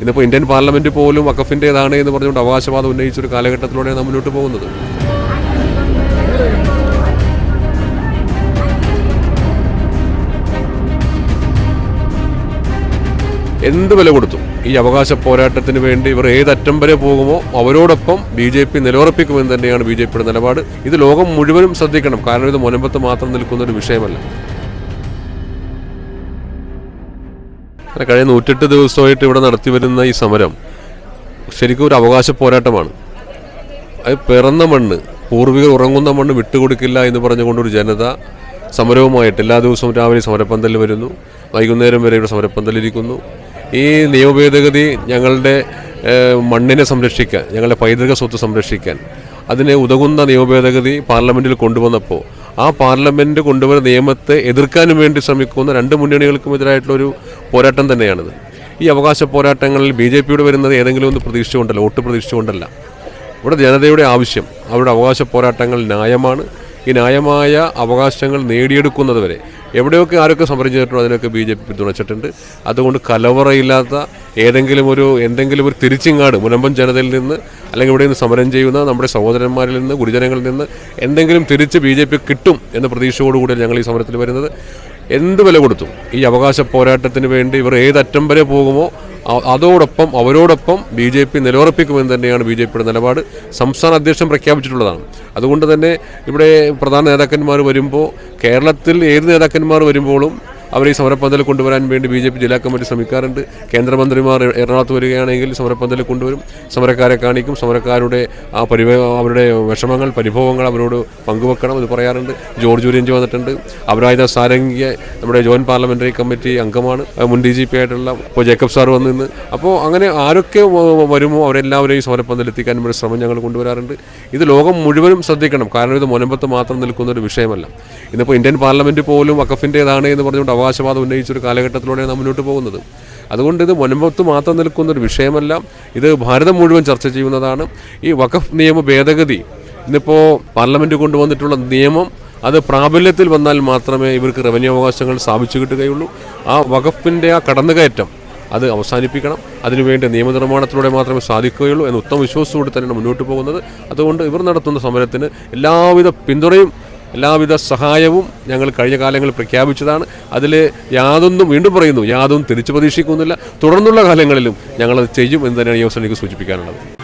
ഇന്നിപ്പോൾ Indian parliament പോലും വഖഫിന്റേതാണ് എന്ന് പറഞ്ഞുകൊണ്ട് അവകാശവാദം ഉന്നയിച്ചൊരു കാലഘട്ടത്തിലൂടെയാണ് നാം മുന്നോട്ട് പോകുന്നത്. എന്ത് വില കൊടുത്തു ഈ അവകാശ പോരാട്ടത്തിന് വേണ്ടി ഇവർ ഏതറ്റം വരെ പോകുമോ അവരോടൊപ്പം ബി ജെ പി നിലയുറപ്പിക്കുമെന്ന് തന്നെയാണ് ബി ജെ പിയുടെ നിലപാട്. ഇത് ലോകം മുഴുവനും ശ്രദ്ധിക്കണം. കാരണം ഇത് മുനമ്പത്ത് മാത്രം നിൽക്കുന്ന ഒരു വിഷയമല്ല. കഴിഞ്ഞ നൂറ്റെട്ട് ദിവസമായിട്ട് ഇവിടെ നടത്തി വരുന്ന ഈ സമരം ശരിക്കും ഒരു അവകാശ പോരാട്ടമാണ്. അത് പിറന്ന മണ്ണ് പൂർവികർ ഉറങ്ങുന്ന മണ്ണ് വിട്ടുകൊടുക്കില്ല എന്ന് പറഞ്ഞുകൊണ്ടൊരു ജനത സമരവുമായിട്ട് എല്ലാ ദിവസവും രാവിലെ സമരപ്പന്തലിൽ വരുന്നു വൈകുന്നേരം വരെ ഇവിടെ സമരപ്പന്തലിരിക്കുന്നു ഈ നിയമഭേദഗതി ഞങ്ങളുടെ മണ്ണിനെ സംരക്ഷിക്കാൻ ഞങ്ങളുടെ പൈതൃക സ്വത്ത് സംരക്ഷിക്കാൻ അതിനെ ഉതകുന്ന നിയമഭേദഗതി പാർലമെന്റിൽ കൊണ്ടുവന്നപ്പോൾ ആ പാർലമെന്റ് കൊണ്ടുവരുന്ന നിയമത്തെ എതിർക്കാനും വേണ്ടി ശ്രമിക്കുന്ന രണ്ട് മുന്നണികൾക്കും എതിരായിട്ടുള്ളൊരു പോരാട്ടം തന്നെയാണിത്. ഈ അവകാശ പോരാട്ടങ്ങളിൽ ബി ജെ പിയുടെ വരുന്നത് ഏതെങ്കിലും ഒന്ന് പ്രതീക്ഷിച്ചുകൊണ്ടല്ല വോട്ട് പ്രതീക്ഷിച്ചുകൊണ്ടല്ല. ഇവിടെ ജനതയുടെ ആവശ്യം അവരുടെ അവകാശ പോരാട്ടങ്ങൾ ന്യായമാണ്. ഈ ന്യായമായ അവകാശങ്ങൾ നേടിയെടുക്കുന്നത് വരെ എവിടെയൊക്കെ ആരൊക്കെ സമരം ചെയ്തിട്ടുണ്ടോ അതിനൊക്കെ ബി ജെ പി പിന്തുണച്ചിട്ടുണ്ട് അതുകൊണ്ട് കലവറയില്ലാത്ത ഏതെങ്കിലും ഒരു എന്തെങ്കിലും ഒരു തിരിച്ചിങ്ങാട് മുനമ്പം ജനതയിൽ നിന്ന് അല്ലെങ്കിൽ ഇവിടെ നിന്ന് സമരം ചെയ്യുന്ന നമ്മുടെ സഹോദരന്മാരിൽ നിന്ന് ഗുരുജനങ്ങളിൽ നിന്ന് എന്തെങ്കിലും തിരിച്ച് ബി ജെ പി കിട്ടും എന്ന പ്രതീക്ഷയോടുകൂടിയാണ് ഞങ്ങൾ ഈ സമരത്തിൽ വരുന്നത്. എന്ത് വില കൊടുത്തു. ഈ അവകാശ പോരാട്ടത്തിന് വേണ്ടി ഇവർ ഏതറ്റം വരെ പോകുമോ അതോടൊപ്പം അവരോടൊപ്പം ബി ജെ പി നിലയുറപ്പിക്കുമെന്ന് തന്നെയാണ് ബി ജെ പിയുടെ നിലപാട്. സംസ്ഥാന അധ്യക്ഷൻ പ്രഖ്യാപിച്ചിട്ടുള്ളതാണ്. അതുകൊണ്ട് തന്നെ ഇവിടെ പ്രധാന നേതാക്കന്മാർ വരുമ്പോൾ കേരളത്തിൽ ഏത് നേതാക്കന്മാർ വരുമ്പോഴും അവരെ ഈ സമരപ്പന്തൽ കൊണ്ടുവരാൻ വേണ്ടി ബി ജെ പി ജില്ലാ കമ്മിറ്റി ശ്രമിക്കാറുണ്ട്. കേന്ദ്രമന്ത്രിമാർ എറണാകുളത്ത് വരികയാണെങ്കിൽ സമരപ്പന്തൽ കൊണ്ടുവരും. സമരക്കാരെ കാണിക്കും. സമരക്കാരുടെ ആ പരിവ അവരുടെ വിഷമങ്ങൾ പരിഭവങ്ങൾ അവരോട് പങ്കുവെക്കണം എന്ന് പറയാറുണ്ട്. ജോർജ് കുര്യഞ്ച് വന്നിട്ടുണ്ട്. അപരാജിത സാരംഗിയ നമ്മുടെ ജോയിന്റ് പാർലമെന്ററി കമ്മിറ്റി അംഗമാണ്. മുൻ ഡി ജി പി ആയിട്ടുള്ള ഇപ്പോൾ ജേക്കബ് സാർ വന്നു നിന്ന്. അപ്പോൾ അങ്ങനെ ആരൊക്കെ വരുമോ അവരെല്ലാവരെയും സമരപ്പന്തലെത്തിക്കാൻ ഒരു ശ്രമം ഞങ്ങൾ കൊണ്ടുവരാറുണ്ട്. ഇത് ലോകം മുഴുവനും ശ്രദ്ധിക്കണം. കാരണം ഇത് മുനമ്പത്ത് മാത്രം നിൽക്കുന്ന ഒരു വിഷയമല്ല. ഇന്നിപ്പോൾ ഇന്ത്യൻ പാർലമെന്റ് പോലും വഖഫിന്റേതാണ് എന്ന് പറഞ്ഞുകൊണ്ട് അവകാശവാദം ഉന്നയിച്ചൊരു കാലഘട്ടത്തിലൂടെയാണ് നാം മുന്നോട്ട് പോകുന്നത്. അതുകൊണ്ട് ഇത് മുൻപത്ത് മാത്രം നിൽക്കുന്ന ഒരു വിഷയമല്ല. ഇത് ഭാരതം മുഴുവൻ ചർച്ച ചെയ്യുന്നതാണ്. ഈ വഖഫ് നിയമ ഭേദഗതി ഇന്നിപ്പോൾ പാർലമെന്റ് കൊണ്ടുവന്നിട്ടുള്ള നിയമം അത് പ്രാബല്യത്തിൽ വന്നാൽ മാത്രമേ ഇവർക്ക് റവന്യൂ അവകാശങ്ങൾ സ്ഥാപിച്ചു കിട്ടുകയുള്ളൂ. ആ വകുപ്പിന്റെ ആ കടന്നുകയറ്റം അത് അവസാനിപ്പിക്കണം. അതിനുവേണ്ടി നിയമനിർമ്മാണത്തിലൂടെ മാത്രമേ സാധിക്കുകയുള്ളൂ എന്ന് ഉത്തമ വിശ്വാസത്തോടെ തന്നെയാണ് മുന്നോട്ട് പോകുന്നത്. അതുകൊണ്ട് ഇവർ നടത്തുന്ന സമരത്തിന് എല്ലാവിധ പിന്തുണയും എല്ലാവിധ സഹായവും ഞങ്ങൾ കഴിഞ്ഞ കാലങ്ങളിൽ പ്രഖ്യാപിച്ചതാണ്. അതിൽ യാതൊന്നും വീണ്ടും പറയുന്നു യാതൊന്നും തിരിച്ചു പ്രതീക്ഷിക്കുന്നില്ല. തുടർന്നുള്ള കാലങ്ങളിലും ഞങ്ങളത് ചെയ്യും എന്ന് തന്നെയാണ് ഈ അവസരം എനിക്ക് സൂചിപ്പിക്കാനുള്ളത്.